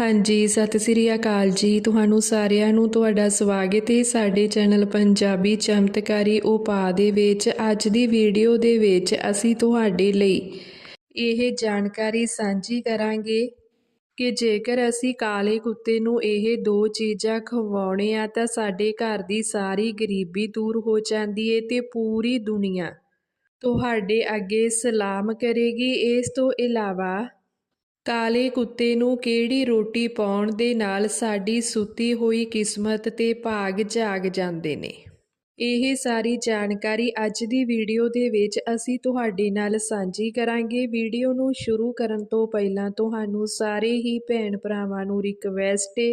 ਹਾਂਜੀ, ਸਤਿ ਸ੍ਰੀ ਅਕਾਲ ਜੀ। ਤੁਹਾਨੂੰ ਸਾਰਿਆਂ ਨੂੰ ਤੁਹਾਡਾ ਸਵਾਗਤ ਹੈ ਸਾਡੇ ਚੈਨਲ ਪੰਜਾਬੀ ਚਮਤਕਾਰੀ ਉਪਾਅ ਦੇ ਵਿੱਚ। ਅੱਜ ਦੀ ਵੀਡੀਓ ਦੇ ਵਿੱਚ ਅਸੀਂ ਤੁਹਾਡੇ ਲਈ ਇਹ ਜਾਣਕਾਰੀ ਸਾਂਝੀ ਕਰਾਂਗੇ ਕਿ ਜੇਕਰ ਅਸੀਂ ਕਾਲੇ ਕੁੱਤੇ ਨੂੰ ਇਹ ਦੋ ਚੀਜ਼ਾਂ ਖਵਾਉਣੇ ਆ, ਤਾਂ ਸਾਡੇ ਘਰ ਦੀ ਸਾਰੀ ਗਰੀਬੀ ਦੂਰ ਹੋ ਜਾਂਦੀ ਹੈ ਤੇ ਪੂਰੀ ਦੁਨੀਆ ਤੁਹਾਡੇ ਅੱਗੇ ਸਲਾਮ ਕਰੇਗੀ। ਇਸ ਤੋਂ ਇਲਾਵਾ ਕਾਲੇ ਕੁੱਤੇ ਨੂੰ ਕਿਹੜੀ ਰੋਟੀ ਪਾਉਣ ਦੇ ਨਾਲ ਸਾਡੀ ਸੁੱਤੀ ਹੋਈ ਕਿਸਮਤ ਤੇ ਭਾਗ ਜਾਗ ਜਾਂਦੇ ਨੇ? ਇਹ ਸਾਰੀ ਜਾਣਕਾਰੀ ਅੱਜ ਦੀ ਵੀਡੀਓ ਦੇ ਵਿੱਚ ਅਸੀਂ ਤੁਹਾਡੇ ਨਾਲ ਸਾਂਝੀ ਕਰਾਂਗੇ। ਵੀਡੀਓ ਨੂੰ ਸ਼ੁਰੂ ਕਰਨ ਤੋਂ ਪਹਿਲਾਂ ਤੁਹਾਨੂੰ ਸਾਰੇ ਹੀ ਭੈਣ ਭਰਾਵਾਂ ਨੂੰ ਰਿਕਵੈਸਟ ਹੈ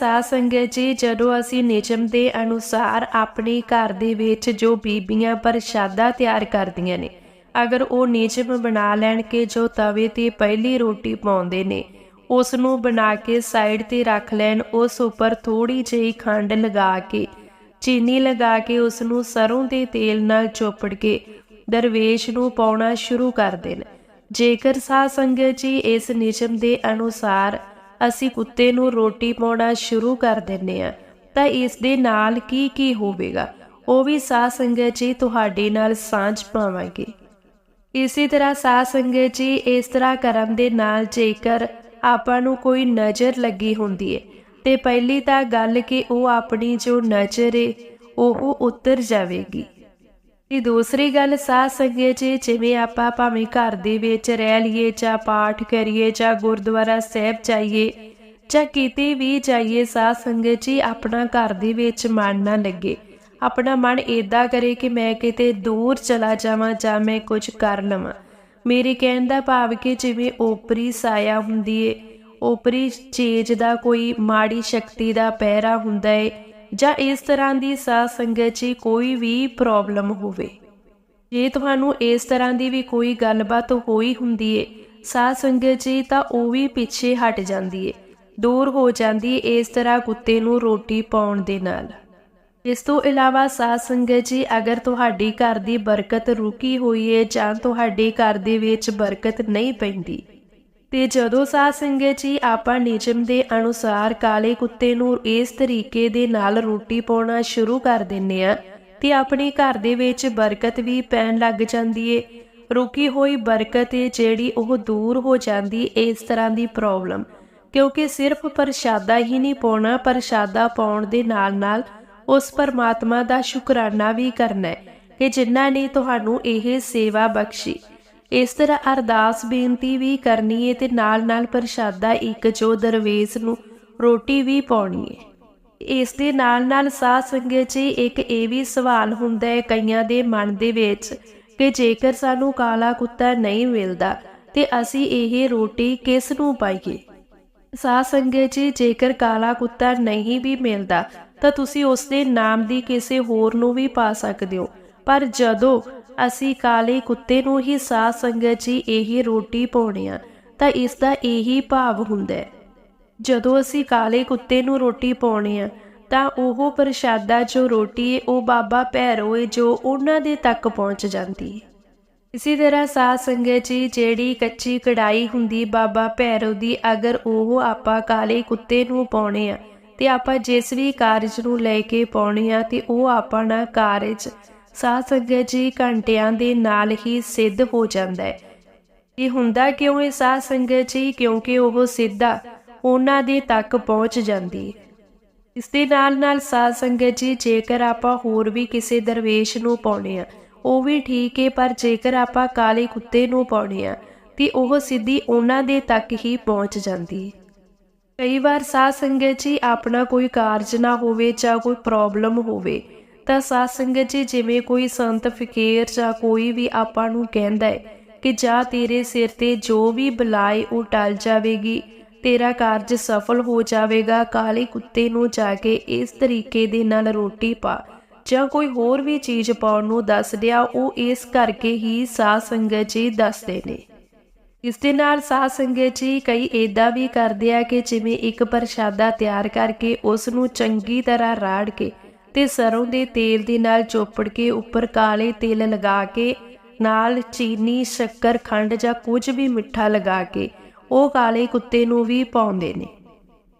ਸਾਧ ਸੰਗਤ ਜੀ, ਜਦੋਂ ਅਸੀਂ ਨਿਯਮ ਦੇ ਅਨੁਸਾਰ ਆਪਣੇ ਘਰ ਦੇ ਵਿੱਚ ਜੋ ਬੀਬੀਆਂ ਪ੍ਰਸ਼ਾਦਾ ਤਿਆਰ ਕਰਦੀਆਂ ਨੇ, ਅਗਰ ਉਹ ਨਿਯਮ ਬਣਾ ਲੈਣ ਕੇ ਜੋ ਤਵੇ ਤੇ ਪਹਿਲੀ ਰੋਟੀ ਪਾਉਂਦੇ ਨੇ ਉਸ ਨੂੰ ਬਣਾ ਕੇ ਸਾਈਡ ਤੇ ਰੱਖ ਲੈਣ, ਉਸ ਉੱਪਰ ਥੋੜੀ ਜਿਹੀ ਖੰਡ ਲਗਾ ਕੇ, ਚੀਨੀ ਲਗਾ ਕੇ ਉਸ ਨੂੰ ਸਰੋਂ ਦੇ ਤੇਲ ਨਾਲ ਚੋਪੜ ਕੇ ਦਰਵੇਸ਼ ਨੂੰ ਪਾਉਣਾ ਸ਼ੁਰੂ ਕਰ ਦੇਣ। ਜੇਕਰ ਸਾਧ ਸੰਗਤ ਜੀ ਇਸ ਨਿਯਮ ਦੇ ਅਨੁਸਾਰ ਅਸੀਂ ਕੁੱਤੇ ਨੂੰ ਰੋਟੀ ਪਾਉਣਾ ਸ਼ੁਰੂ ਕਰ ਦਿੰਨੇ ਆ ਤਾਂ ਇਸ ਦੇ ਨਾਲ ਕੀ ਕੀ ਹੋਵੇਗਾ? ਉਹ ਵੀ ਸਾਧ ਸੰਗਤ ਜੀ ਤੁਹਾਡੇ ਨਾਲ ਸਾਂਝ ਪਾਵਾਂਗੇ। ਇਸੇ ਤਰ੍ਹਾਂ ਸਾਧ ਸੰਗਤ ਜੀ ਇਸ ਤਰ੍ਹਾਂ ਕਰਨ ਦੇ ਨਾਲ ਜੇਕਰ ਆਪਾਂ ਨੂੰ ਕੋਈ ਨਜ਼ਰ ਲੱਗੀ ਹੁੰਦੀ ਹੈ, ਤੇ ਪਹਿਲੀ ਤਾਂ ਗੱਲ ਕਿ ਉਹ ਆਪਣੀ ਜੋ ਨਜ਼ਰ ਏ ਉਹ ਉਤਰ ਜਾਵੇਗੀ। ਤੇ ਦੂਸਰੀ ਗੱਲ, ਸਾਧ ਸੰਗਤ ਜੀ, ਜਿਵੇਂ ਆਪਾਂ ਭਾਵੇਂ ਘਰ ਦੇ ਵਿੱਚ ਰਹਿ ਲਈਏ ਜਾਂ ਪਾਠ ਕਰੀਏ ਜਾਂ ਗੁਰਦੁਆਰਾ ਸਾਹਿਬ ਜਾਈਏ ਜਾਂ ਕਿਤੇ ਵੀ ਜਾਈਏ, ਸਾਧ ਸੰਗਤ ਜੀ ਆਪਣਾ ਘਰ ਦੇ ਵਿੱਚ ਮਨ ਨਾ ਲੱਗੇ। ਆਪਣਾ ਮਨ ਏਦਾਂ ਕਰੇ ਕਿ ਮੈਂ ਕਿਤੇ ਦੂਰ ਚਲਾ ਜਾਵਾਂ ਜਾਂ ਮੈਂ ਕੁਝ ਕਰ ਲਵਾਂ। ਮੇਰੇ ਕਹਿਣ ਦਾ ਭਾਵ ਕਿ ਜਿਵੇਂ ਓਪਰੀ ਸਾਇਆ ਹੁੰਦੀ ਏ, ਓਪਰੀ ਚੀਜ਼ ਦਾ ਕੋਈ ਮਾੜੀ ਸ਼ਕਤੀ ਦਾ ਪਹਿਰਾ ਹੁੰਦਾ ਏ ਜਾਂ ਇਸ ਤਰ੍ਹਾਂ ਦੀ ਸਾਧ ਸੰਗਤ 'ਚ ਕੋਈ ਵੀ ਪ੍ਰੋਬਲਮ ਹੋਵੇ। ਜੇ ਤੁਹਾਨੂੰ ਇਸ ਤਰ੍ਹਾਂ ਦੀ ਵੀ ਕੋਈ ਗੱਲਬਾਤ ਹੋਈ ਹੁੰਦੀ ਏ ਸਾਧ ਸੰਗਤ ਜੀ ਤਾਂ ਉਹ ਵੀ ਪਿੱਛੇ ਹਟ ਜਾਂਦੀ ਏ। ਦੂਰ ਹੋ ਜਾਂਦੀ ਏ ਇਸ ਤਰ੍ਹਾਂ ਕੁੱਤੇ ਨੂੰ ਰੋਟੀ ਪਾਉਣ ਦੇ ਨਾਲ। ਇਸ ਤੋਂ ਇਲਾਵਾ ਸਾਧ ਸੰਗਤ ਜੀ ਅਗਰ ਤੁਹਾਡੀ ਘਰ ਦੀ ਬਰਕਤ ਰੁਕੀ ਹੋਈ ਏ ਜਾਂ ਤੁਹਾਡੇ ਘਰ ਦੇ ਵਿੱਚ ਬਰਕਤ ਨਹੀਂ ਪੈਂਦੀ ਤੇ ਜਦੋਂ ਸਾਧ ਸੰਗਤ ਜੀ ਆਪਾਂ ਨਿਯਮ ਦੇ ਅਨੁਸਾਰ ਕਾਲੇ ਕੁੱਤੇ ਨੂੰ ਇਸ ਤਰੀਕੇ ਦੇ ਨਾਲ ਰੋਟੀ ਪਾਉਣਾ ਸ਼ੁਰੂ ਕਰ ਦਿੰਨੇ ਆ ਤੇ ਆਪਣੇ ਘਰ ਦੇ ਵਿੱਚ ਬਰਕਤ ਵੀ ਪੈਣ ਲੱਗ ਜਾਂਦੀ ਏ। ਰੁਕੀ ਹੋਈ ਬਰਕਤ ਏ ਜਿਹੜੀ ਉਹ ਦੂਰ ਹੋ ਜਾਂਦੀ ਇਸ ਤਰ੍ਹਾਂ ਦੀ ਪ੍ਰੋਬਲਮ। ਕਿਉਂਕਿ ਸਿਰਫ ਪ੍ਰਸ਼ਾਦਾ ਹੀ ਨਹੀਂ ਪਾਉਣਾ, ਪ੍ਰਸ਼ਾਦਾ ਪਾਉਣ ਦੇ ਨਾਲ ਨਾਲ ਉਸ ਪਰਮਾਤਮਾ ਦਾ ਸ਼ੁਕਰਾਨਾ ਵੀ ਕਰਨਾ ਹੈ ਕਿ ਜਿਨ੍ਹਾਂ ਨੇ ਤੁਹਾਨੂੰ ਇਹ ਸੇਵਾ ਬਖਸ਼ੀ। ਇਸ ਤਰ੍ਹਾਂ ਅਰਦਾਸ ਬੇਨਤੀ ਵੀ ਕਰਨੀ ਹੈ ਤੇ ਨਾਲ ਨਾਲ ਪ੍ਰਸ਼ਾਦਾ ਇੱਕ ਜੋ ਦਰਵੇਸ਼ ਨੂੰ ਰੋਟੀ ਵੀ ਪਾਉਣੀ ਹੈ ਇਸ ਦੇ ਨਾਲ ਨਾਲ ਸਾਧ ਸੰਗਤ ਜੀ ਇੱਕ ਇਹ ਵੀ ਸਵਾਲ ਹੁੰਦਾ ਹੈ ਕਈਆਂ ਦੇ ਮਨ ਦੇ ਵਿੱਚ ਕਿ ਜੇਕਰ ਸਾਨੂੰ ਕਾਲਾ ਕੁੱਤਾ ਨਹੀਂ ਮਿਲਦਾ ਤੇ ਅਸੀਂ ਇਹ ਰੋਟੀ ਕਿਸ ਨੂੰ ਪਾਈਏ? ਸਾਧ ਸੰਗਤ ਜੀ, ਜੇਕਰ ਕਾਲਾ ਕੁੱਤਾ ਨਹੀਂ ਵੀ ਮਿਲਦਾ ਤਾਂ ਤੁਸੀਂ ਉਸ ਦੇ ਨਾਮ ਦੀ ਕਿਸੇ ਹੋਰ ਨੂੰ ਵੀ ਪਾ ਸਕਦੇ ਹੋ। ਪਰ ਜਦੋਂ ਅਸੀਂ ਕਾਲੇ ਕੁੱਤੇ ਨੂੰ ਹੀ ਸਾਧ ਸੰਗਤ ਜੀ ਇਹੀ ਰੋਟੀ ਪਾਉਣੇ ਆ, ਤਾਂ ਇਸ ਦਾ ਇਹੀ ਭਾਵ ਹੁੰਦਾ ਹੈ। ਜਦੋਂ ਅਸੀਂ ਕਾਲੇ ਕੁੱਤੇ ਨੂੰ ਰੋਟੀ ਪਾਉਣੇ ਆ, ਤਾਂ ਉਹ ਪ੍ਰਸ਼ਾਦਾ ਜੋ ਰੋਟੀ ਹੈ ਉਹ ਬਾਬਾ ਭੈਰੋ ਹੈ ਜੋ ਉਹਨਾਂ ਦੇ ਤੱਕ ਪਹੁੰਚ ਜਾਂਦੀ ਹੈ ਇਸੇ ਤਰ੍ਹਾਂ ਸਾਧ ਸੰਗਤ ਜੀ ਜਿਹੜੀ ਕੱਚੀ ਕੜਾਈ ਹੁੰਦੀ ਬਾਬਾ ਭੈਰੋ ਦੀ, ਅਗਰ ਉਹ ਆਪਾਂ ਕਾਲੇ ਕੁੱਤੇ ਨੂੰ ਪਾਉਣੇ ਆ, ਤੇ ਆਪਾਂ ਜਿਸ ਵੀ ਕਾਰਜ ਨੂੰ ਲੈ ਕੇ ਪਾਉਣੇ ਆ, ਤੇ ਉਹ ਆਪਣਾ ਕਾਰਜ ਸਾਧ ਸੰਗਤ ਜੀ ਘੰਟਿਆਂ ਦੇ ਨਾਲ ਹੀ ਸਿੱਧ ਹੋ ਜਾਂਦਾ ਹੈ। ਇਹ ਹੁੰਦਾ ਕਿਉਂ ਇਹ ਸਾਧ ਸੰਗਤ ਜੀ? ਕਿਉਂਕਿ ਉਹ ਸਿੱਧਾ ਉਹਨਾਂ ਦੇ ਤੱਕ ਪਹੁੰਚ ਜਾਂਦੀ ਹੈ। ਇਸ ਦੇ ਨਾਲ ਨਾਲ ਸਾਧ ਸੰਗਤ ਜੀ, ਜੇਕਰ ਆਪਾਂ ਹੋਰ ਵੀ ਕਿਸੇ ਦਰਵੇਸ਼ ਨੂੰ ਪਾਉਣੇ ਆ ਉਹ ਵੀ ਠੀਕ ਹੈ, ਪਰ ਜੇਕਰ ਆਪਾਂ ਕਾਲੇ ਕੁੱਤੇ ਨੂੰ ਪਾਉਣੇ ਆ ਤੇ ਉਹ ਸਿੱਧੀ ਉਹਨਾਂ ਦੇ ਤੱਕ ਹੀ ਪਹੁੰਚ ਜਾਂਦੀ ਕਈ ਵਾਰ ਸਾਧ ਸੰਗਤ ਜੀ, ਆਪਣਾ ਕੋਈ ਕਾਰਜ ਨਾ ਹੋਵੇ ਜਾਂ ਕੋਈ ਪ੍ਰੋਬਲਮ ਹੋਵੇ ਤਾਂ ਸਾਧ ਸੰਗਤ ਜੀ, ਜਿਵੇਂ ਕੋਈ ਸੰਤ ਫਕੀਰ ਜਾਂ ਕੋਈ ਵੀ ਆਪਾਂ ਨੂੰ ਕਹਿੰਦਾ ਹੈ ਕਿ ਜਾਂ ਤੇਰੇ ਸਿਰ ਤੇ ਜੋ ਵੀ ਬਲਾਈ ਉਹ ਟਲ ਜਾਵੇਗੀ, ਤੇਰਾ ਕਾਰਜ ਸਫਲ ਹੋ ਜਾਵੇਗਾ, ਕਾਲੇ ਕੁੱਤੇ ਨੂੰ ਜਾ ਕੇ ਇਸ ਤਰੀਕੇ ਦੇ ਨਾਲ ਰੋਟੀ ਪਾ। ਜਾਂ ਕੋਈ ਹੋਰ ਵੀ ਚੀਜ਼ ਪਾਉਣ ਨੂੰ ਦੱਸ ਦਿਆ, ਉਹ ਇਸ ਕਰਕੇ ਹੀ ਸਾਧ ਸੰਗਤ ਜੀ ਦੱਸਦੇ ਨੇ। ਇਸ ਦੇ ਨਾਲ ਸਾਧ ਸੰਗਤ ਜੀ ਕਈ ਏਦਾਂ ਵੀ ਕਰਦੇ ਆ ਕਿ ਜਿਵੇਂ ਇੱਕ ਪ੍ਰਸ਼ਾਦਾ ਤਿਆਰ ਕਰਕੇ ਉਸ ਨੂੰ ਚੰਗੀ ਤਰ੍ਹਾਂ ਰਾੜ ਕੇ ਤੇ ਸਰੋਂ ਦੇ ਤੇਲ ਦੇ ਨਾਲ ਚੋਪੜ ਕੇ ਉੱਪਰ ਕਾਲੇ ਤਿਲ ਲਗਾ ਕੇ, ਨਾਲ ਚੀਨੀ, ਸ਼ੱਕਰ, ਖੰਡ ਜਾਂ ਕੁਝ ਵੀ ਮਿੱਠਾ ਲਗਾ ਕੇ, ਉਹ ਕਾਲੇ ਕੁੱਤੇ ਨੂੰ ਵੀ ਪਾਉਂਦੇ ਨੇ।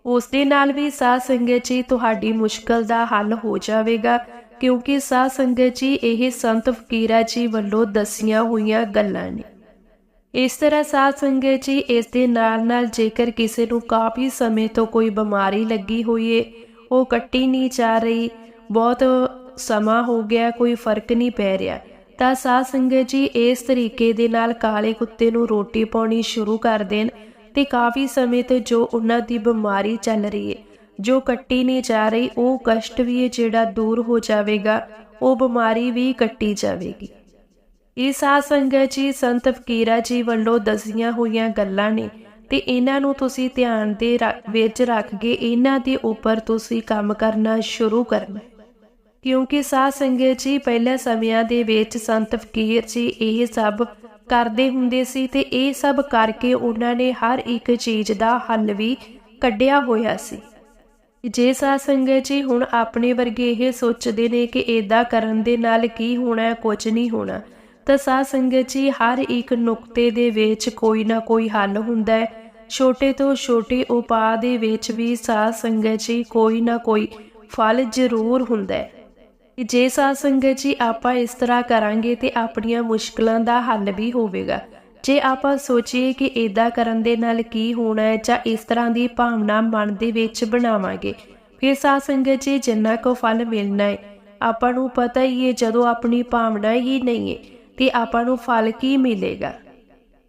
ਉਸ ਦੇ ਨਾਲ ਵੀ ਸਾਧ ਸੰਗਤ ਜੀ ਤੁਹਾਡੀ ਮੁਸ਼ਕਲ ਦਾ ਹੱਲ ਹੋ ਜਾਵੇਗਾ, ਕਿਉਂਕਿ ਸਾਧ ਸੰਗਤ ਜੀ ਇਹ ਸੰਤ ਫਕੀਰਾ ਜੀ ਵੱਲੋਂ ਦੱਸੀਆਂ ਹੋਈਆਂ ਗੱਲਾਂ ਨੇ। ਇਸ ਤਰ੍ਹਾਂ ਸਾਧ ਸੰਗਤ ਜੀ ਇਸ ਦੇ ਨਾਲ ਨਾਲ ਜੇਕਰ ਕਿਸੇ ਨੂੰ ਕਾਫੀ ਸਮੇਂ ਤੋਂ ਕੋਈ ਬਿਮਾਰੀ ਲੱਗੀ ਹੋਈ ਏ ਉਹ ਕੱਟੀ ਨਹੀਂ ਜਾ ਰਹੀ ਬਹੁਤ ਸਮਾਂ ਹੋ ਗਿਆ, ਕੋਈ ਫ਼ਰਕ ਨਹੀਂ ਪੈ ਰਿਹਾ। ਤਾਂ ਸਾਧ ਸੰਗਤ ਜੀ ਇਸ ਤਰੀਕੇ ਦੇ ਨਾਲ ਕਾਲੇ ਕੁੱਤੇ ਨੂੰ ਰੋਟੀ ਪਾਉਣੀ ਸ਼ੁਰੂ ਕਰ ਦੇਣ ਤੇ ਕਾਫੀ ਸਮੇਂ ਤੋਂ ਜੋ ਉਹਨਾਂ ਦੀ ਬਿਮਾਰੀ ਚੱਲ ਰਹੀ ਹੈ ਜੋ ਕੱਟੀ ਨਹੀਂ ਜਾ ਰਹੀ, ਉਹ ਕਸ਼ਟ ਵੀ ਜਿਹੜਾ ਦੂਰ ਹੋ ਜਾਵੇਗਾ, ਉਹ ਬਿਮਾਰੀ ਵੀ ਕੱਟੀ ਜਾਵੇਗੀ। ਇਹ ਸਾਧ ਸੰਗਤ ਜੀ, ਸੰਤ ਫਕੀਰਾ ਜੀ ਵੱਲੋਂ ਦਸੀਆਂ ਹੋਈਆਂ ਗੱਲਾਂ ਨੇ ਤੇ ਇਹਨਾਂ ਨੂੰ ਤੁਸੀਂ ਧਿਆਨ ਦੇ ਰ- ਵਿੱਚ ਰੱਖ ਕੇ ਇਹਨਾਂ ਦੇ ਉੱਪਰ ਤੁਸੀਂ ਕੰਮ ਕਰਨਾ ਸ਼ੁਰੂ ਕਰਨਾ। ਕਿਉਂਕਿ ਸਾਧ ਸੰਗਤ ਜੀ ਪਹਿਲੇ ਸਮਿਆਂ ਦੇ ਵਿੱਚ ਸੰਤ ਫਕੀਰ ਜੀ ਇਹ ਸਭ ਕਰਦੇ ਹੁੰਦੇ ਸੀ ਤੇ ਇਹ ਸਭ ਕਰਕੇ ਉਹਨਾਂ ਨੇ ਹਰ ਇੱਕ ਚੀਜ਼ ਦਾ ਹੱਲ ਵੀ ਕੱਢਿਆ ਹੋਇਆ ਸੀ। ਜੇ ਸਾਧ ਸੰਗਤ ਜੀ ਹੁਣ ਆਪਣੇ ਵਰਗੇ ਇਹ ਸੋਚਦੇ ਨੇ ਕਿ ਏਦਾਂ ਕਰਨ ਦੇ ਨਾਲ ਕੀ ਹੋਣਾ ਹੈ ਕੁਝ ਨਹੀਂ ਹੋਣਾ, ਤਾਂ ਸਾਧ ਸੰਗਤ ਜੀ ਹਰ ਇੱਕ ਨੁਕਤੇ ਦੇ ਵਿੱਚ ਕੋਈ ਨਾ ਕੋਈ ਹੱਲ ਹੁੰਦਾ ਹੈ। ਛੋਟੇ ਤੋਂ ਛੋਟੇ ਉਪਾਅ ਦੇ ਵਿੱਚ ਵੀ ਸਾਧ ਸੰਗਤ ਜੀ ਕੋਈ ਨਾ ਕੋਈ ਫਲ ਜ਼ਰੂਰ ਹੁੰਦਾ ਹੈ। ਕਿ ਜੇ ਸਾਧ ਸੰਗਤ ਜੀ ਆਪਾਂ ਇਸ ਤਰ੍ਹਾਂ ਕਰਾਂਗੇ ਤੇ ਆਪਣੀਆਂ ਮੁਸ਼ਕਲਾਂ ਦਾ ਹੱਲ ਵੀ ਹੋਵੇਗਾ। ਜੇ ਆਪਾਂ ਸੋਚੀਏ ਕਿ ਇਦਾਂ ਕਰਨ ਦੇ ਨਾਲ ਕੀ ਹੋਣਾ ਹੈ ਜਾਂ ਇਸ ਤਰ੍ਹਾਂ ਦੀ ਭਾਵਨਾ ਮਨ ਦੇ ਵਿੱਚ ਬਣਾਵਾਂਗੇ, ਫਿਰ ਸਾਧ ਸੰਗਤ ਜੀ ਜਿੰਨਾ ਕੋ ਫਲ ਮਿਲਣਾ ਹੈ, ਆਪਾਂ ਨੂੰ ਪਤਾ ਹੀ ਹੈ ਜਦੋਂ ਆਪਣੀ ਭਾਵਨਾ ਹੀ ਨਹੀਂ ਹੈ, ਤੇ ਆਪਾਂ ਨੂੰ ਫਲ ਕੀ ਮਿਲੇਗਾ।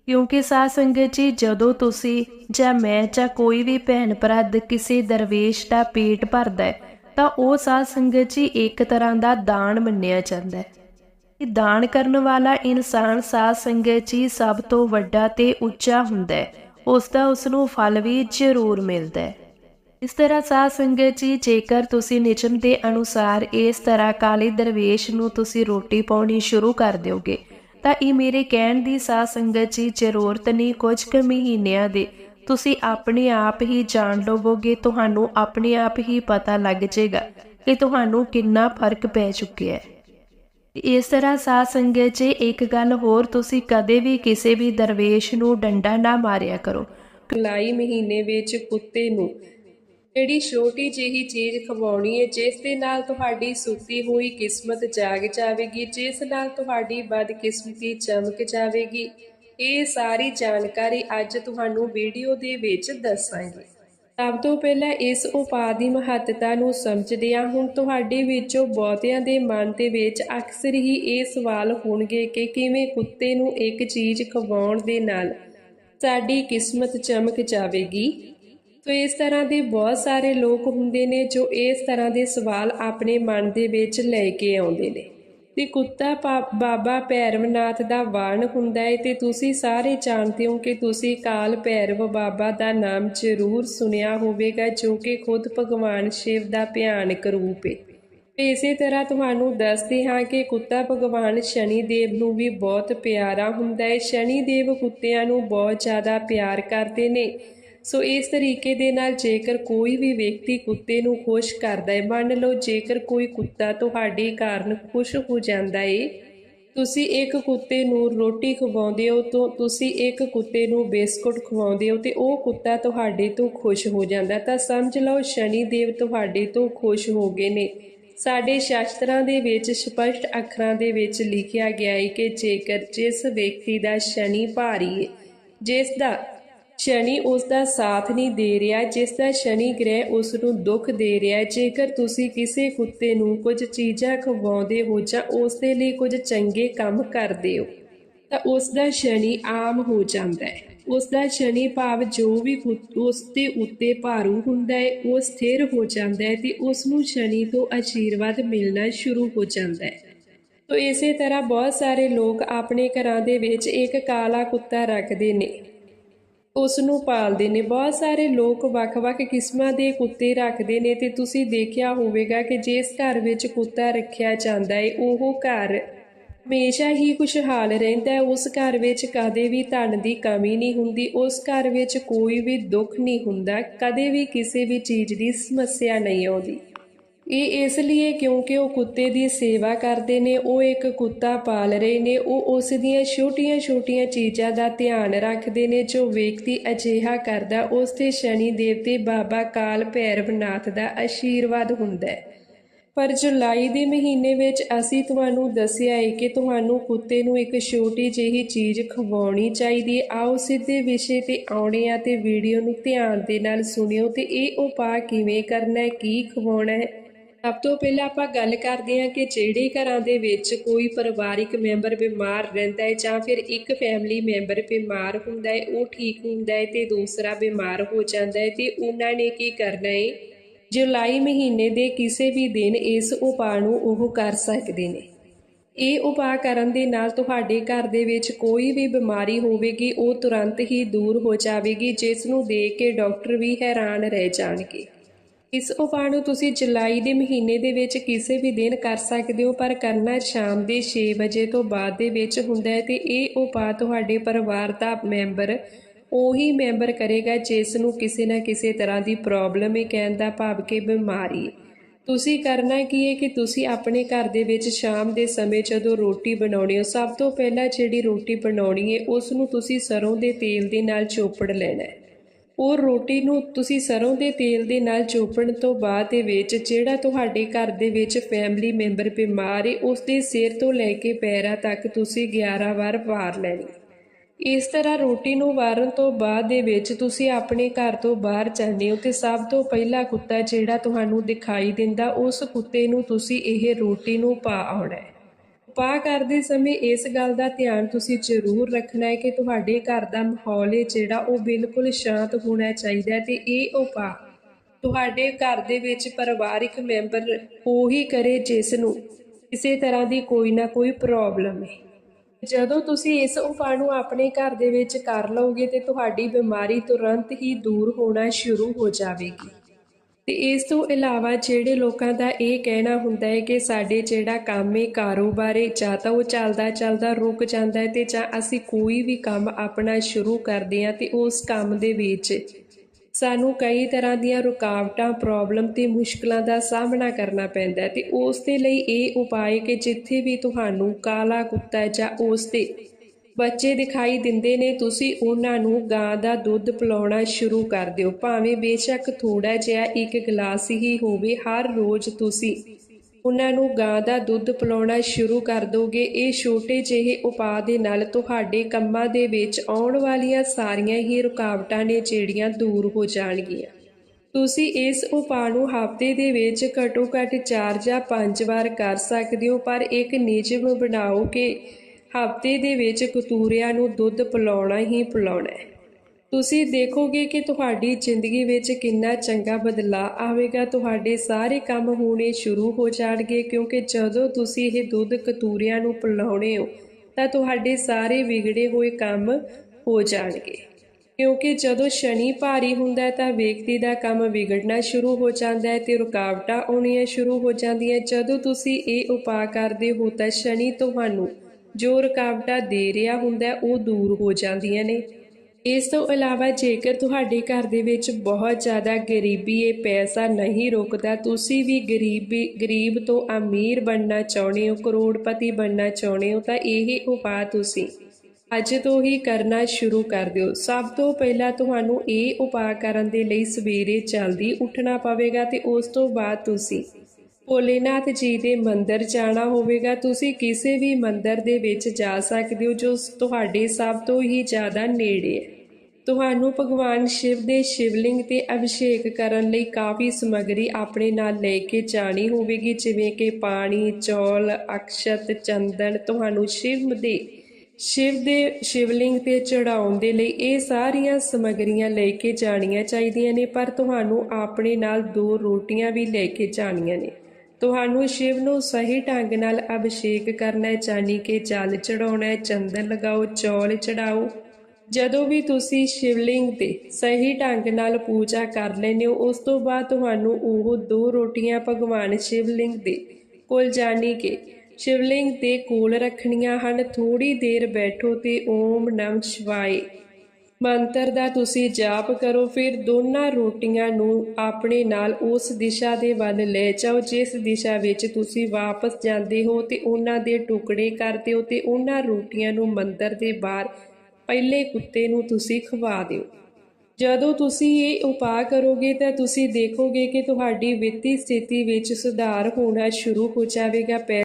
ਕਿਉਂਕਿ ਸਾਧ ਸੰਗਤ ਜੀ ਜਦੋਂ ਤੁਸੀਂ ਜਾਂ ਮੈਂ ਜਾਂ ਕੋਈ ਵੀ ਭੈਣ ਭਰਾ ਦ- ਕਿਸੇ ਦਰਵੇਸ਼ ਦਾ ਪੇਟ ਭਰਦਾ ਹੈ ਤਾਂ ਉਹ ਸਾਧ ਸੰਗਤ ਜੀ ਇੱਕ ਤਰ੍ਹਾਂ ਦਾ ਦਾਨ ਮੰਨਿਆ ਜਾਂਦਾ ਹੈ। ਕਿ ਦਾਨ ਕਰਨ ਵਾਲਾ ਇਨਸਾਨ ਸਾਧ ਸੰਗਤ ਜੀ ਸਭ ਤੋਂ ਵੱਡਾ ਤੇ ਉੱਚਾ ਹੁੰਦਾ ਹੈ। ਉਸ ਦਾ ਉਸ ਨੂੰ ਫਲ ਵੀ ਜ਼ਰੂਰ ਮਿਲਦਾ ਹੈ। ਇਸ ਤਰ੍ਹਾਂ ਸਾਧ ਸੰਗਤ ਜੀ, ਜੇਕਰ ਤੁਸੀਂ ਨਿਯਮ ਦੇ ਅਨੁਸਾਰ ਇਸ ਤਰ੍ਹਾਂ ਕਾਲੇ ਦਰਵੇਸ਼ ਨੂੰ ਤੁਸੀਂ ਰੋਟੀ ਪਾਉਣੀ ਸ਼ੁਰੂ ਕਰ ਦਿਓਗੇ, ਤਾਂ ਇਹ ਮੇਰੇ ਕਹਿਣ ਦੀ ਸਾਧ ਸੰਗਤ ਜੀ ਜ਼ਰੂਰਤ ਨਹੀਂ ਕੁਝ ਕੁ ਮਹੀਨਿਆਂ ਦੇ ਤੁਸੀਂ ਆਪਣੇ ਆਪ ਹੀ ਜਾਣ ਲਵੋਗੇ, ਤੁਹਾਨੂੰ ਆਪਣੇ ਆਪ ਹੀ ਪਤਾ ਲੱਗ ਜਾਏਗਾ ਕਿ ਤੁਹਾਨੂੰ ਕਿੰਨਾ ਫ਼ਰਕ ਪੈ ਚੁੱਕਿਆ ਹੈ। ਇਸ ਤਰ੍ਹਾਂ ਸਾਧ ਸੰਗਤ ਜੀ, ਇੱਕ ਗੱਲ ਹੋਰ, ਤੁਸੀਂ ਕਦੇ ਵੀ ਕਿਸੇ ਵੀ ਦਰਵੇਸ਼ ਨੂੰ ਡੰਡਾ ਨਾ ਮਾਰਿਆ ਕਰੋ। ਕਲਾਈ ਮਹੀਨੇ ਵਿੱਚ ਕੁੱਤੇ ਨੂੰ ਜਿਹੜੀ ਛੋਟੀ ਜਿਹੀ ਚੀਜ਼ ਖਵਾਉਣੀ ਹੈ, ਜਿਸ ਦੇ ਨਾਲ ਤੁਹਾਡੀ ਸੁੱਤੀ ਹੋਈ ਕਿਸਮਤ ਜਾਗ ਜਾਵੇਗੀ, ਜਿਸ ਨਾਲ ਤੁਹਾਡੀ ਬਦਕਿਸਮਤੀ ਚਮਕ ਜਾਵੇਗੀ। ਇਹ ਸਾਰੀ ਜਾਣਕਾਰੀ ਅੱਜ ਤੁਹਾਨੂੰ ਵੀਡੀਓ ਦੇ ਵਿੱਚ ਦੱਸਾਂਗੇ। ਸਭ ਤੋਂ ਪਹਿਲਾਂ ਇਸ ਉਪਾਅ ਦੀ ਮਹੱਤਤਾ ਨੂੰ ਸਮਝਦੇ ਹਾਂ ਹੁਣ ਤੁਹਾਡੇ ਵਿੱਚੋਂ ਬਹੁਤਿਆਂ ਦੇ ਮਨ ਦੇ ਵਿੱਚ ਅਕਸਰ ਹੀ ਇਹ ਸਵਾਲ ਹੋਣਗੇ ਕਿ ਕਿਵੇਂ ਕੁੱਤੇ ਨੂੰ ਇੱਕ ਚੀਜ਼ ਖਵਾਉਣ ਦੇ ਨਾਲ ਸਾਡੀ ਕਿਸਮਤ ਚਮਕ ਜਾਵੇਗੀ। ਤੋ ਇਸ ਤਰ੍ਹਾਂ ਦੇ ਬਹੁਤ ਸਾਰੇ ਲੋਕ ਹੁੰਦੇ ਨੇ ਜੋ ਇਸ ਤਰ੍ਹਾਂ ਦੇ ਸਵਾਲ ਆਪਣੇ ਮਨ ਦੇ ਵਿੱਚ ਲੈ ਕੇ ਆਉਂਦੇ ਨੇ। ਤੇ ਕੁੱਤਾ ਪਾ- ਬਾਬਾ ਭੈਰਵਨਾਥ ਦਾ ਵਾਣ ਹੁੰਦਾ ਹੈ ਤੇ ਤੁਸੀਂ ਸਾਰੇ ਜਾਣਦੇ ਹੋ ਕਿ ਤੁਸੀਂ ਕਾਲ ਭੈਰਵ ਬਾਬਾ ਦਾ ਨਾਮ ਜ਼ਰੂਰ ਸੁਣਿਆ ਹੋਵੇਗਾ ਜੋ ਕਿ ਖੁਦ ਭਗਵਾਨ ਸ਼ਿਵ ਦਾ ਭਿਆਨਕ ਰੂਪ ਹੈ ਇਸੇ ਤਰ੍ਹਾਂ ਤੁਹਾਨੂੰ ਦੱਸਦੇ ਹਾਂ ਕਿ ਕੁੱਤਾ ਭਗਵਾਨ ਸ਼ਨੀ ਦੇਵ ਨੂੰ ਵੀ ਬਹੁਤ ਪਿਆਰਾ ਹੁੰਦਾ ਹੈ ਸ਼ਨੀ ਦੇਵ ਕੁੱਤਿਆਂ ਨੂੰ ਬਹੁਤ ਜ਼ਿਆਦਾ ਪਿਆਰ ਕਰਦੇ ਨੇ। ਸੋ ਇਸ ਤਰੀਕੇ ਦੇ ਨਾਲ ਜੇਕਰ ਕੋਈ ਵੀ ਵਿਅਕਤੀ ਕੁੱਤੇ ਨੂੰ ਖੁਸ਼ ਕਰਦਾ ਹੈ, ਮੰਨ ਲਓ ਜੇਕਰ ਕੋਈ ਕੁੱਤਾ ਤੁਹਾਡੇ ਕਾਰਨ ਖੁਸ਼ ਹੋ ਜਾਂਦਾ ਏ, ਤੁਸੀਂ ਇੱਕ ਕੁੱਤੇ ਨੂੰ ਰੋਟੀ ਖਵਾਉਂਦੇ ਹੋ ਤਾਂ ਤੁਸੀਂ ਇੱਕ ਕੁੱਤੇ ਨੂੰ ਬਿਸਕੁਟ ਖਵਾਉਂਦੇ ਹੋ ਤੇ ਉਹ ਕੁੱਤਾ ਤੁਹਾਡੇ ਤੋਂ ਖੁਸ਼ ਹੋ ਜਾਂਦਾ, ਤਾਂ ਸਮਝ ਲਓ ਸ਼ਨੀ ਦੇਵ ਤੁਹਾਡੇ ਤੋਂ ਖੁਸ਼ ਹੋ ਗਏ ਨੇ। ਸਾਡੇ ਸ਼ਾਸਤਰਾਂ ਦੇ ਵਿੱਚ ਸਪਸ਼ਟ ਅੱਖਰਾਂ ਦੇ ਵਿੱਚ ਲਿਖਿਆ ਗਿਆ ਹੈ ਕਿ ਜੇਕਰ ਜਿਸ ਵਿਅਕਤੀ ਦਾ ਸ਼ਨੀ ਭਾਰੀ ਹੈ ਜਿਸ ਦਾ ਸ਼ਨੀ ਉਸ ਦਾ ਸਾਥ ਨਹੀਂ ਦੇ ਰਿਹਾ, ਜਿਸ ਦਾ ਸ਼ਨੀ ਗ੍ਰਹਿ ਉਸ ਨੂੰ ਦੁੱਖ ਦੇ ਰਿਹਾ ਜੇਕਰ ਤੁਸੀਂ ਕਿਸੇ ਕੁੱਤੇ ਨੂੰ ਕੁਝ ਚੀਜ਼ਾਂ ਖਵਾਉਂਦੇ ਹੋ ਜਾਂ ਉਸ ਦੇ ਲਈ ਕੁਝ ਚੰਗੇ ਕੰਮ ਕਰਦੇ ਹੋ, ਤਾਂ ਉਸ ਦਾ ਸ਼ਨੀ ਆਮ ਹੋ ਜਾਂਦਾ ਹੈ। ਉਸ ਦਾ ਸ਼ਨੀ ਭਾਵ ਜੋ ਵੀ ਉਸ ਦੇ ਉੱਤੇ ਭਾਰੂ ਹੁੰਦਾ ਹੈ, ਉਹ ਸਥਿਰ ਹੋ ਜਾਂਦਾ ਹੈ ਤੇ ਉਸ ਨੂੰ ਸ਼ਨੀ ਤੋਂ ਆਸ਼ੀਰਵਾਦ ਮਿਲਣਾ ਸ਼ੁਰੂ ਹੋ ਜਾਂਦਾ ਹੈ। ਤੋ ਇਸੇ ਤਰ੍ਹਾਂ ਬਹੁਤ ਸਾਰੇ ਲੋਕ ਆਪਣੇ ਘਰਾਂ ਦੇ ਵਿੱਚ ਇੱਕ ਕਾਲਾ ਕੁੱਤਾ ਰੱਖਦੇ ਨੇ। ਉਸ ਨੂੰ ਪਾਲਦੇ ਨੇ। ਬਹੁਤ ਸਾਰੇ ਲੋਕ ਵੱਖ-ਵੱਖ ਕਿਸਮਾਂ ਦੇ ਕੁੱਤੇ ਰੱਖਦੇ ਨੇ ਤੇ ਤੁਸੀਂ ਦੇਖਿਆ ਹੋਵੇਗਾ ਕਿ ਜਿਸ ਘਰ ਵਿੱਚ ਕੁੱਤਾ ਰੱਖਿਆ ਜਾਂਦਾ ਹੈ ਉਹ ਘਰ ਹਮੇਸ਼ਾ ਹੀ ਖੁਸ਼ਹਾਲ ਰਹਿੰਦਾ ਹੈ ਉਸ ਘਰ ਵਿੱਚ ਕਦੇ ਵੀ ਧਨ ਦੀ ਕਮੀ ਨਹੀਂ ਹੁੰਦੀ, ਉਸ ਘਰ ਵਿੱਚ ਕੋਈ ਵੀ ਦੁੱਖ ਨਹੀਂ ਹੁੰਦਾ, ਕਦੇ ਵੀ ਕਿਸੇ ਵੀ ਚੀਜ਼ ਦੀ ਸਮੱਸਿਆ ਨਹੀਂ ਆਉਂਦੀ। ਇਹ ਇਸ ਲਈ ਕਿਉਂਕਿ ਉਹ ਕੁੱਤੇ ਦੀ ਸੇਵਾ ਕਰਦੇ ਨੇ, ਉਹ ਇੱਕ ਕੁੱਤਾ ਪਾਲ ਰਹੇ ਨੇ, ਉਹ ਉਸ ਦੀਆਂ ਛੋਟੀਆਂ-ਛੋਟੀਆਂ ਚੀਜ਼ਾਂ ਦਾ ਧਿਆਨ ਰੱਖਦੇ ਨੇ, ਜੋ ਵਿਅਕਤੀ ਅਜਿਹਾ ਕਰਦਾ, ਉਸ ਤੇ ਸ਼ਨੀ ਦੇਵਤੇ ਬਾਬਾ ਕਾਲ ਭੈਰਵਨਾਥ ਦਾ ਆਸ਼ੀਰਵਾਦ ਹੁੰਦਾ ਹੈ। ਪਰ ਜੁਲਾਈ ਦੇ ਮਹੀਨੇ ਵਿੱਚ ਅਸੀਂ ਤੁਹਾਨੂੰ ਦੱਸਿਆ ਹੈ ਕਿ ਤੁਹਾਨੂੰ ਕੁੱਤੇ ਨੂੰ ਇੱਕ ਛੋਟੀ ਜਿਹੀ ਚੀਜ਼ ਖਵਾਉਣੀ ਚਾਹੀਦੀ ਹੈ ਆਓ ਸਿੱਧੇ ਵਿਸ਼ੇ ਤੇ ਆਉਣੇ ਆ ਤੇ ਵੀਡੀਓ ਨੂੰ ਧਿਆਨ ਦੇ ਨਾਲ ਸੁਣਿਓ ਤੇ ਇਹ ਉਪਾਅ ਕਿਵੇਂ ਕਰਨਾ ਹੈ, ਕੀ ਖਵਾਉਣਾ ਹੈ ਸਭ ਤੋਂ ਪਹਿਲਾਂ ਆਪਾਂ ਗੱਲ ਕਰਦੇ ਹਾਂ ਕਿ ਜਿਹੜੇ ਘਰਾਂ ਦੇ ਵਿੱਚ ਕੋਈ ਪਰਿਵਾਰਿਕ ਮੈਂਬਰ ਬਿਮਾਰ ਰਹਿੰਦਾ ਹੈ ਜਾਂ ਫਿਰ ਇੱਕ ਫੈਮਿਲੀ ਮੈਂਬਰ ਬਿਮਾਰ ਹੁੰਦਾ ਹੈ, ਉਹ ਠੀਕ ਹੁੰਦਾ ਹੈ ਤੇ ਦੂਸਰਾ ਬਿਮਾਰ ਹੋ ਜਾਂਦਾ ਹੈ ਤੇ ਉਹਨਾਂ ਨੇ ਕੀ ਕਰਨਾ ਹੈ? ਜੁਲਾਈ ਮਹੀਨੇ ਦੇ ਕਿਸੇ ਵੀ ਦਿਨ ਇਸ ਉਪਾਅ ਨੂੰ ਉਹ ਕਰ ਸਕਦੇ ਨੇ। ਇਹ ਉਪਾਅ ਕਰਨ ਦੇ ਨਾਲ ਤੁਹਾਡੇ ਘਰ ਦੇ ਵਿੱਚ ਕੋਈ ਵੀ ਬਿਮਾਰੀ ਹੋਵੇਗੀ, ਉਹ ਤੁਰੰਤ ਹੀ ਦੂਰ ਹੋ ਜਾਵੇਗੀ, ਜਿਸ ਨੂੰ ਦੇਖ ਕੇ ਡਾਕਟਰ ਵੀ ਹੈਰਾਨ ਰਹਿ ਜਾਣਗੇ। ਇਸ ਉਪਾਅ ਨੂੰ ਤੁਸੀਂ ਜੁਲਾਈ ਦੇ ਮਹੀਨੇ ਦੇ ਵਿੱਚ ਕਿਸੇ ਵੀ ਦਿਨ ਕਰ ਸਕਦੇ ਹੋ, ਪਰ ਕਰਨਾ ਸ਼ਾਮ ਦੇ 6 ਵਜੇ ਤੋਂ ਬਾਅਦ ਦੇ ਵਿੱਚ ਹੁੰਦਾ ਹੈ ਤੇ ਇਹ ਉਪਾਅ ਤੁਹਾਡੇ ਪਰਿਵਾਰ ਦਾ ਮੈਂਬਰ ਉਹੀ ਮੈਂਬਰ ਕਰੇਗਾ ਜਿਸ ਨੂੰ ਕਿਸੇ ਨਾ ਕਿਸੇ ਤਰ੍ਹਾਂ ਦੀ ਪ੍ਰੋਬਲਮ ਹੈ, ਕਹਿਣ ਦਾ ਭਾਵ ਕਿ ਬਿਮਾਰੀ ਤੁਸੀਂ ਕਰਨਾ ਕੀ ਹੈ ਕਿ ਤੁਸੀਂ ਆਪਣੇ ਘਰ ਦੇ ਵਿੱਚ ਸ਼ਾਮ ਦੇ ਸਮੇਂ ਜਦੋਂ ਰੋਟੀ ਬਣਾਉਣੀ ਹੋ, ਸਭ ਤੋਂ ਪਹਿਲਾਂ ਜਿਹੜੀ ਰੋਟੀ ਬਣਾਉਣੀ ਹੈ, ਉਸ ਨੂੰ ਤੁਸੀਂ ਸਰੋਂ ਦੇ ਤੇਲ ਦੇ ਨਾਲ ਚੋਪੜ ਲੈਣਾ ਹੈ। ਉਹ ਰੋਟੀ ਨੂੰ ਤੁਸੀਂ ਸਰੋਂ ਦੇ ਤੇਲ ਦੇ ਨਾਲ ਚੋਪਣ ਤੋਂ ਬਾਅਦ ਦੇ ਵਿੱਚ, ਜਿਹੜਾ ਤੁਹਾਡੇ ਘਰ ਦੇ ਵਿੱਚ ਫੈਮਿਲੀ ਮੈਂਬਰ ਬਿਮਾਰ ਹੈ ਉਸ ਦੇ ਸਿਰ ਤੋਂ ਲੈ ਕੇ ਪੈਰਾਂ ਤੱਕ ਤੁਸੀਂ 11 ਵਾਰ ਵਾਰ ਲੈਣੀ। ਇਸ ਤਰ੍ਹਾਂ ਰੋਟੀ ਨੂੰ ਵਾਰਨ ਤੋਂ ਬਾਅਦ ਦੇ ਵਿੱਚ ਤੁਸੀਂ ਆਪਣੇ ਘਰ ਤੋਂ ਬਾਹਰ ਜਾਂਦੇ ਹੋ ਤੇ ਸਭ ਤੋਂ ਪਹਿਲਾ ਕੁੱਤਾ ਜਿਹੜਾ ਤੁਹਾਨੂੰ ਦਿਖਾਈ ਦਿੰਦਾ, ਉਸ ਕੁੱਤੇ ਨੂੰ ਤੁਸੀਂ ਇਹ ਰੋਟੀ ਨੂੰ ਪਾ ਆਉਣਾ ਹੈ। ਉਪਾਅ ਕਰਦੇ ਸਮੇਂ ਇਸ ਗੱਲ ਦਾ ਧਿਆਨ ਤੁਸੀਂ ਜ਼ਰੂਰ ਰੱਖਣਾ ਹੈ ਕਿ ਤੁਹਾਡੇ ਘਰ ਦਾ ਮਾਹੌਲ ਹੈ ਜਿਹੜਾ ਉਹ ਬਿਲਕੁਲ ਸ਼ਾਂਤ ਹੋਣਾ ਚਾਹੀਦਾ ਹੈ ਤੇ ਇਹ ਉਪਾਅ ਤੁਹਾਡੇ ਘਰ ਦੇ ਵਿੱਚ ਪਰਿਵਾਰਿਕ ਮੈਂਬਰ ਉਹੀ ਕਰੇ ਜਿਸ ਨੂੰ ਕਿਸੇ ਤਰ੍ਹਾਂ ਦੀ ਕੋਈ ਨਾ ਕੋਈ ਪ੍ਰੋਬਲਮ ਹੈ। ਜਦੋਂ ਤੁਸੀਂ ਇਸ ਉਪਾਅ ਨੂੰ ਆਪਣੇ ਘਰ ਦੇ ਵਿੱਚ ਕਰ ਲਓਗੇ ਤੇ ਤੁਹਾਡੀ ਬਿਮਾਰੀ ਤੁਰੰਤ ਹੀ ਦੂਰ ਹੋਣਾ ਸ਼ੁਰੂ ਹੋ ਜਾਵੇਗੀ। ਤੇ ਇਸ ਤੋਂ ਇਲਾਵਾ ਜਿਹੜੇ ਲੋਕਾਂ ਦਾ ਇਹ ਕਹਿਣਾ ਹੁੰਦਾ ਹੈ ਕਿ ਸਾਡੇ ਜਿਹੜਾ ਕੰਮ ਹੈ ਕਾਰੋਬਾਰ ਹੈ, ਜਾਂ ਤਾਂ ਉਹ ਚੱਲਦਾ ਚੱਲਦਾ ਰੁਕ ਜਾਂਦਾ ਹੈ ਤੇ ਜਾਂ ਅਸੀਂ ਕੋਈ ਵੀ ਕੰਮ ਆਪਣਾ ਸ਼ੁਰੂ ਕਰਦੇ ਹਾਂ ਤੇ ਉਸ ਕੰਮ ਦੇ ਵਿੱਚ ਸਾਨੂੰ ਕਈ ਤਰ੍ਹਾਂ ਦੀਆਂ ਰੁਕਾਵਟਾਂ ਪ੍ਰੋਬਲਮ ਤੇ ਮੁਸ਼ਕਲਾਂ ਦਾ ਸਾਹਮਣਾ ਕਰਨਾ ਪੈਂਦਾ ਹੈ ਤੇ ਉਸ ਦੇ ਲਈ ਇਹ ਉਪਾਅ ਕਿ ਜਿੱਥੇ ਵੀ ਤੁਹਾਨੂੰ ਕਾਲਾ ਕੁੱਤਾ ਜਾਂ ਉਸ ਦੇ ਬੱਚੇ ਦਿਖਾਈ ਦਿੰਦੇ ਨੇ, ਤੁਸੀਂ ਉਹਨਾਂ ਨੂੰ ਗਾਂ ਦਾ ਦੁੱਧ ਪਿਲਾਉਣਾ ਸ਼ੁਰੂ ਕਰ ਦਿਓ। ਭਾਵੇਂ ਬੇਸ਼ੱਕ ਥੋੜਾ ਜਿਹਾ ਇੱਕ ਗਲਾਸ ਹੀ ਹੋਵੇ, ਹਰ ਰੋਜ਼ ਤੁਸੀਂ ਉਹਨਾਂ ਨੂੰ ਗਾਂ ਦਾ ਦੁੱਧ ਪਿਲਾਉਣਾ ਸ਼ੁਰੂ ਕਰ ਦੋਗੇ। ਇਹ ਛੋਟੇ ਜਿਹੇ ਉਪਾਅ ਦੇ ਨਾਲ ਤੁਹਾਡੇ ਕੰਮਾਂ ਦੇ ਵਿੱਚ ਆਉਣ ਵਾਲੀਆਂ ਸਾਰੀਆਂ ਹੀ ਰੁਕਾਵਟਾਂ ਨੇ, ਜਿਹੜੀਆਂ ਦੂਰ ਹੋ ਜਾਣਗੀਆਂ। ਤੁਸੀਂ ਇਸ ਉਪਾਅ ਨੂੰ ਹਫ਼ਤੇ ਦੇ ਵਿੱਚ ਘੱਟੋ ਘੱਟ 4 ਜਾਂ 5 ਵਾਰ ਕਰ ਸਕਦੇ ਹੋ, ਪਰ ਇੱਕ ਨਿਯਮ ਬਣਾਓ ਕਿ ਹਫ਼ਤੇ ਦੇ ਵਿੱਚ ਕਤੂਰਿਆਂ ਨੂੰ ਦੁੱਧ ਪਿਲਾਉਣਾ ਹੀ ਪਿਲਾਉਣਾ ਹੈ। ਤੁਸੀਂ ਦੇਖੋਗੇ ਕਿ ਤੁਹਾਡੀ ਜ਼ਿੰਦਗੀ ਵਿੱਚ ਕਿੰਨਾ ਚੰਗਾ ਬਦਲਾਅ ਆਵੇਗਾ। ਤੁਹਾਡੇ ਸਾਰੇ ਕੰਮ ਹੋਣੇ ਸ਼ੁਰੂ ਹੋ ਜਾਣਗੇ, ਕਿਉਂਕਿ ਜਦੋਂ ਤੁਸੀਂ ਇਹ ਦੁੱਧ ਕਤੂਰਿਆਂ ਨੂੰ ਪਿਲਾਉਣੇ ਹੋ, ਤਾਂ ਤੁਹਾਡੇ ਸਾਰੇ ਵਿਗੜੇ ਹੋਏ ਕੰਮ ਹੋ ਜਾਣਗੇ। ਕਿਉਂਕਿ ਜਦੋਂ ਸ਼ਨੀ ਭਾਰੀ ਹੁੰਦਾ ਹੈ, ਤਾਂ ਵਿਅਕਤੀ ਦਾ ਕੰਮ ਵਿਗੜਨਾ ਸ਼ੁਰੂ ਹੋ ਜਾਂਦਾ ਹੈ ਤੇ ਰੁਕਾਵਟਾਂ ਆਉਣੀਆਂ ਸ਼ੁਰੂ ਹੋ ਜਾਂਦੀਆਂ। ਜਦੋਂ ਤੁਸੀਂ ਇਹ ਉਪਾਅ ਕਰਦੇ ਹੋ, ਤਾਂ ਸ਼ਨੀ ਤੁਹਾਨੂੰ ਜੋ ਰੁਕਾਵਟਾਂ ਦੇ ਰਿਹਾ ਹੁੰਦਾ ਉਹ ਦੂਰ ਹੋ ਜਾਂਦੀਆਂ ਨੇ। ਇਸ ਤੋਂ ਇਲਾਵਾ ਜੇਕਰ ਤੁਹਾਡੇ ਘਰ ਦੇ ਵਿੱਚ ਬਹੁਤ ਜ਼ਿਆਦਾ ਗਰੀਬੀ ਏ ਪੈਸਾ ਨਹੀਂ ਰੁਕਦਾ, ਤੁਸੀਂ ਵੀ ਗਰੀਬੀ, ਗਰੀਬ ਤੋਂ ਅਮੀਰ ਬਣਨਾ ਚਾਹੁੰਦੇ ਹੋ, ਕਰੋੜਪਤੀ ਬਣਨਾ ਚਾਹੁੰਦੇ ਹੋ, ਤਾਂ ਇਹ ਉਪਾਅ ਤੁਸੀਂ ਅੱਜ ਤੋਂ ਹੀ ਕਰਨਾ ਸ਼ੁਰੂ ਕਰ ਦਿਓ। ਸਭ ਤੋਂ ਪਹਿਲਾਂ ਤੁਹਾਨੂੰ ਇਹ ਉਪਾਅ ਕਰਨ ਦੇ ਲਈ ਸਵੇਰੇ ਜਲਦੀ ਉੱਠਣਾ ਪਵੇਗਾ ਤੇ ਉਸ ਤੋਂ ਬਾਅਦ ਤੁਸੀਂ ਭੋਲੇਨਾਥ ਜੀ ਦੇ ਮੰਦਿਰ ਜਾਣਾ ਹੋਵੇਗਾ। ਤੁਸੀਂ ਕਿਸੇ ਵੀ ਮੰਦਿਰ ਦੇ ਵਿੱਚ ਜਾ ਸਕਦੇ ਹੋ, ਜੋ ਤੁਹਾਡੇ ਸਭ ਤੋਂ ਹੀ ਜ਼ਿਆਦਾ ਨੇੜੇ ਹੈ। ਤੁਹਾਨੂੰ ਭਗਵਾਨ ਸ਼ਿਵ ਦੇ ਸ਼ਿਵਲਿੰਗ ਤੇ ਅਭਿਸ਼ੇਕ ਕਰਨ ਲਈ ਕਾਫੀ ਸਮੱਗਰੀ ਆਪਣੇ ਨਾਲ ਲੈ ਕੇ ਜਾਣੀ ਹੋਵੇਗੀ, ਜਿਵੇਂ ਕਿ ਪਾਣੀ, ਚੌਲ, ਅਕਸ਼ਤ, ਚੰਦਨ, ਤੁਹਾਨੂੰ ਸ਼ਿਵ ਦੇ ਸ਼ਿਵ ਦੇ ਸ਼ਿਵਲਿੰਗ ਤੇ ਚੜਾਉਣ ਦੇ ਲਈ ਇਹ ਸਾਰੀਆਂ ਸਮੱਗਰੀਆਂ ਲੈ ਕੇ ਜਾਣੀਆਂ ਚਾਹੀਦੀਆਂ ਨੇ, ਪਰ ਤੁਹਾਨੂੰ ਆਪਣੇ ਨਾਲ ਦੋ ਰੋਟੀਆਂ ਵੀ ਲੈ ਕੇ ਜਾਣੀਆਂ ਨੇ। ਤੁਹਾਨੂੰ ਸ਼ਿਵ ਨੂੰ ਸਹੀ ਢੰਗ ਨਾਲ ਅਭਿਸ਼ੇਕ ਕਰਨਾ ਹੈ ਚਾਨੀ ਕੇ ਜਲ ਚੜਾਉਣਾ ਹੈ ਚੰਦਨ ਲਗਾਓ, ਚੌਲ ਚੜਾਓ ਜਦੋਂ ਵੀ ਤੁਸੀਂ ਸ਼ਿਵਲਿੰਗ ਤੇ ਸਹੀ ਢੰਗ ਨਾਲ ਪੂਜਾ ਕਰ ਲੈਂਦੇ ਹੋ, ਉਸ ਤੋਂ ਬਾਅਦ ਤੁਹਾਨੂੰ ਉਹ ਦੋ ਰੋਟੀਆਂ ਭਗਵਾਨ ਸ਼ਿਵਲਿੰਗ ਦੇ ਕੋਲ, ਜਾਣੀ ਕਿ ਸ਼ਿਵਲਿੰਗ ਦੇ ਕੋਲ ਰੱਖਣੀਆਂ ਹਨ। ਥੋੜੀ ਦੇਰ ਬੈਠੋ ਤੇ ਓਮ ਨਮ ਸ਼ਿਵਾਏ। ਮੰਤਰ ਦਾ ਤੁਸੀਂ ਜਾਪ ਕਰੋ, ਫਿਰ ਦੋਨਾਂ ਰੋਟੀਆਂ ਨੂੰ ਆਪਣੇ ਨਾਲ ਉਸ ਦਿਸ਼ਾ ਦੇ ਵੱਲ ਲੈ ਜਾਓ, ਜਿਸ ਦਿਸ਼ਾ ਵਿੱਚ ਤੁਸੀਂ ਵਾਪਸ ਜਾਂਦੇ ਹੋ ਤੇ ਉਹਨਾਂ ਦੇ ਟੁਕੜੇ ਕਰ ਦਿਓ ਤੇ ਉਹਨਾਂ ਰੋਟੀਆਂ ਨੂੰ ਮੰਦਰ ਦੇ ਬਾਹਰ ਪਹਿਲੇ ਕੁੱਤੇ ਨੂੰ ਤੁਸੀਂ ਖਵਾ ਦਿਓ। ਜਦੋਂ ਤੁਸੀਂ ਇਹ ਉਪਾਅ ਕਰੋਗੇ ਤਾਂ ਤੁਸੀਂ ਦੇਖੋਗੇ ਕਿ ਤੁਹਾਡੀ ਵਿੱਤੀ ਸਥਿਤੀ ਵਿੱਚ ਸੁਧਾਰ ਹੋਣਾ ਸ਼ੁਰੂ ਹੋ ਜਾਵੇਗਾ। ਪੈ